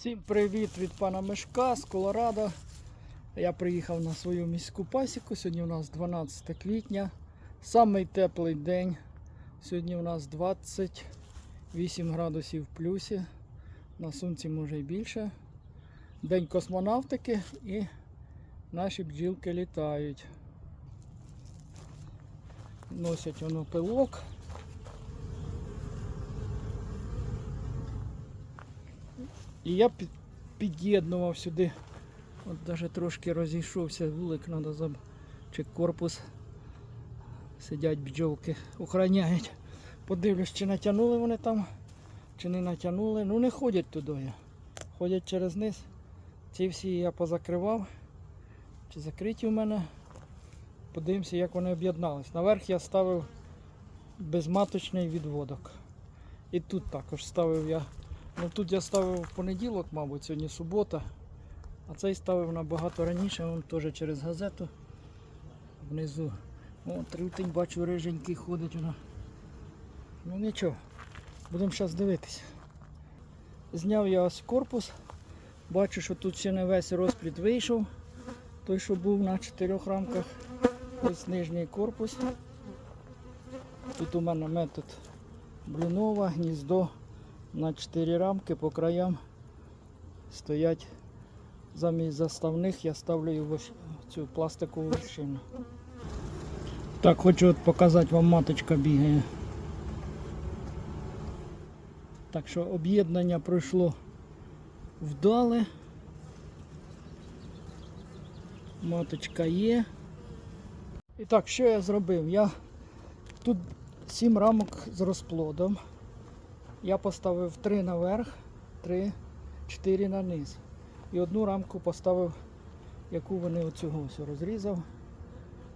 Всім привіт від пана Мешка з Колорадо. Я приїхав на свою міську пасіку. Сьогодні у нас 12 квітня. Самий теплий день. Сьогодні у нас 28 градусів в плюсі. На сонці може і більше. День космонавтики і наші бджілки літають. Носять воно пилок. І я під'єднував сюди. От навіть трошки розійшовся вулик, треба заб... чи корпус. Сидять бджолки, охороняють. Подивлюсь, чи натягнули вони там, чи не натягнули. Ну не ходять туди. Ходять через низ. Ці всі я позакривав. Чи закриті у мене. Подивимося, як вони об'єднались. Наверх я ставив безматочний відводок. І тут також ставив я Ну тут я ставив в понеділок, мабуть, сьогодні субота. А цей ставив набагато раніше, він теж через газету. Внизу. О, трютень бачу риженький ходить вона. Ну нічого, будемо зараз дивитися. Зняв я ось корпус. Бачу, що тут ще не весь розпліт вийшов. Той, що був на чотирьох рамках. Ось нижній корпус. Тут у мене метод блінова, гніздо на 4 рамки по краям стоять замість заставних, я ставлю цю пластикову вершину. Так, хочу от показати вам маточка бігає. Так що об'єднання пройшло вдале. Маточка є. І так, що я зробив? Я тут 7 рамок з розплодом. Я поставив три наверх, три, чотири на низ. І одну рамку поставив, яку вони оцього ось розрізав.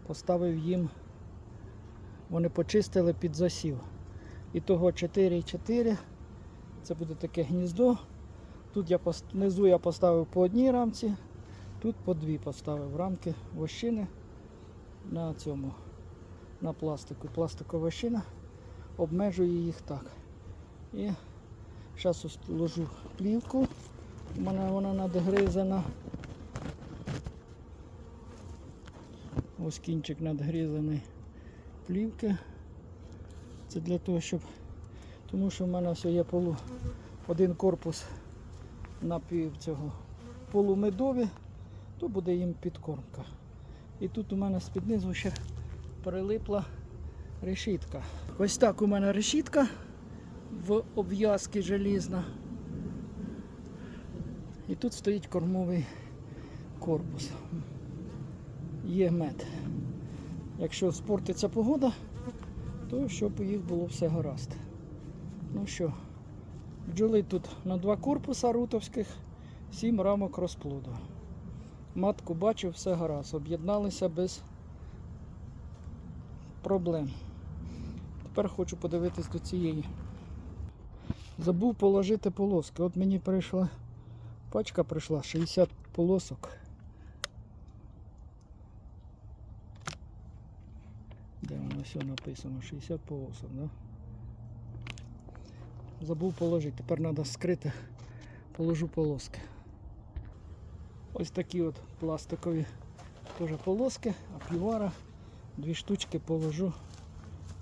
Поставив їм, вони почистили під засів. І того 4 і 4. Це буде таке гніздо. Тут я внизу я поставив по одній рамці, тут по дві поставив рамки вощини на цьому, на пластику. Пластикова вощина. Обмежую їх так. І зараз ложу плівку. У мене вона надгризана. Ось кінчик надгризаний плівки. Це для того, щоб. Тому що в мене все є полу один корпус напів цього полумедові, то буде їм підкормка. І тут у мене з-під низу ще прилипла решітка. Ось так у мене решітка в обв'язки желізна. І тут стоїть кормовий корпус. Є мед. Якщо спортиться погода, то щоб їх було все гаразд. Ну що, бджоли тут на два корпуса рутовських, сім рамок розплоду. Матку бачив, все гаразд. Об'єдналися без проблем. Тепер хочу подивитись до цієї. Забув положити полоски. От мені прийшла пачка прийшла 60 полосок. Де воно все написано? 60 полосок, да? Забув положити. Тепер треба скрити. Положу полоски. Ось такі от пластикові теж полоски, а півара. Дві штучки положу.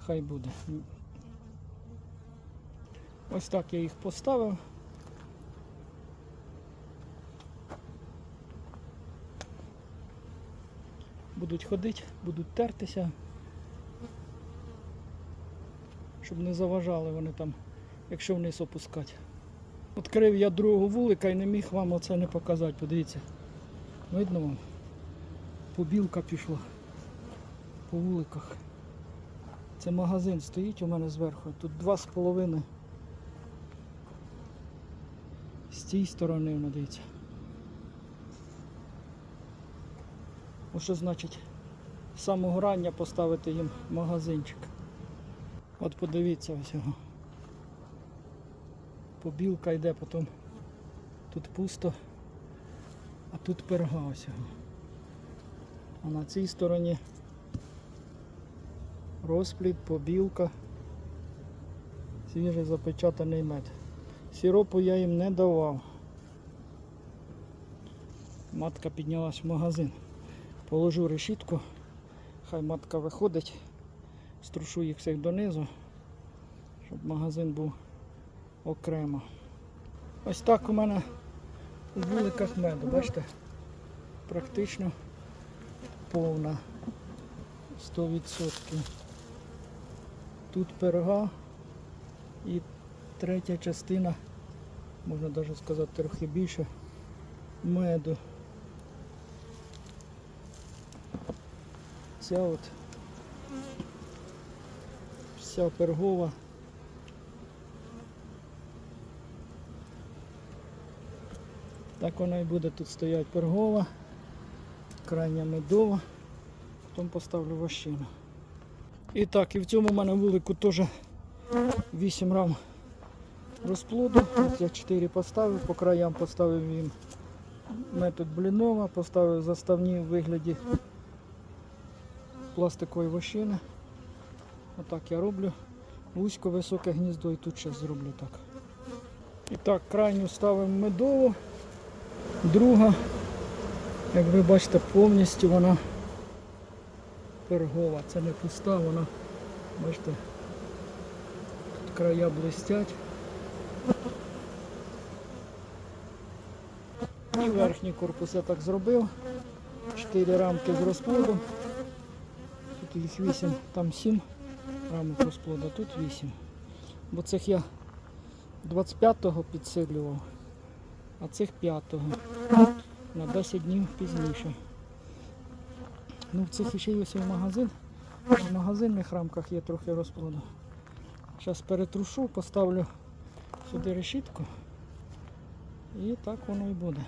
Хай буде. Ось так я їх поставив. Будуть ходити, будуть тертися, щоб не заважали вони там, якщо вниз опускати. Відкрив я другого вулика і не міг вам оце не показати. Подивіться, видно вам? Побілка пішла по вуликах. Це магазин стоїть у мене зверху. Тут 2,5 цієї сторони воно дивіться. Ось що значить самого рання поставити їм магазинчик. От подивіться ось його. Побілка йде, потім тут пусто, а тут перга ось його. А на цій стороні розплід, побілка, свіжий запечатаний мед. Сіропу я їм не давав. Матка піднялась в магазин. Положу решітку, хай матка виходить, струшу їх всіх донизу, щоб магазин був окремо. Ось так у мене у вуликах меду, бачите? Практично повна 100%. Тут пирога і третя частина, можна навіть сказати трохи більше, меду. Ця от вся пергова. Так вона і буде тут стоять пергова, крайня медова, потім поставлю вощину. І так, і в цьому в мене вулику теж 8 рам розплоду. От я 4 поставив, по краям поставив їм метод блінова, поставив заставні в вигляді пластикової вощини. Отак я роблю. Вузько високе гніздо і тут ще зроблю так. І так, крайню ставимо медову. Друга, як ви бачите, повністю вона пергова. Це не пуста, вона, бачите, тут края блистять. І верхній корпус я так зробив. Чотири рамки з розплодом. Тут їх 8, там 7 рамок розплоду, тут 8. Бо цих я 25-го підсилював, а цих 5-го. На 10 днів пізніше. Ну, в цих ще є магазин. В магазинних рамках є трохи розплоду. Зараз перетрушу, поставлю сюди решітку. І так воно і буде.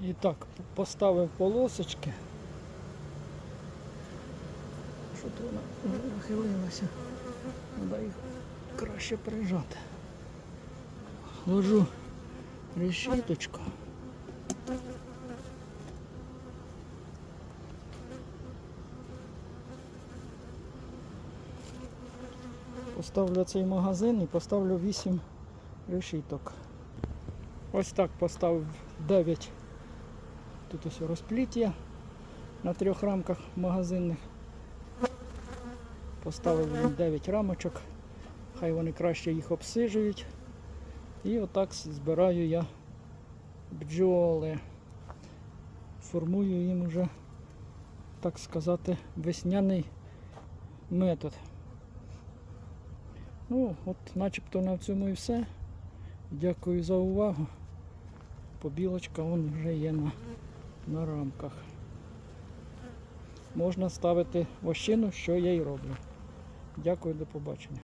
І так, поставив полосочки. Що то вона нахилилася. Треба їх краще прижати. Ложу решіточку. Поставлю цей магазин і поставлю 8 решіток. Ось так поставив 9. Тут ось розпліття на трьох рамках магазинних. Поставив 9 рамочок. Хай вони краще їх обсижують. І отак збираю я бджоли. Формую їм вже, так сказати, весняний метод. Ну, от начебто на цьому і все. Дякую за увагу. Побілочка вон вже є на, на рамках. Можна ставити вощину, що я й роблю. Дякую, до побачення.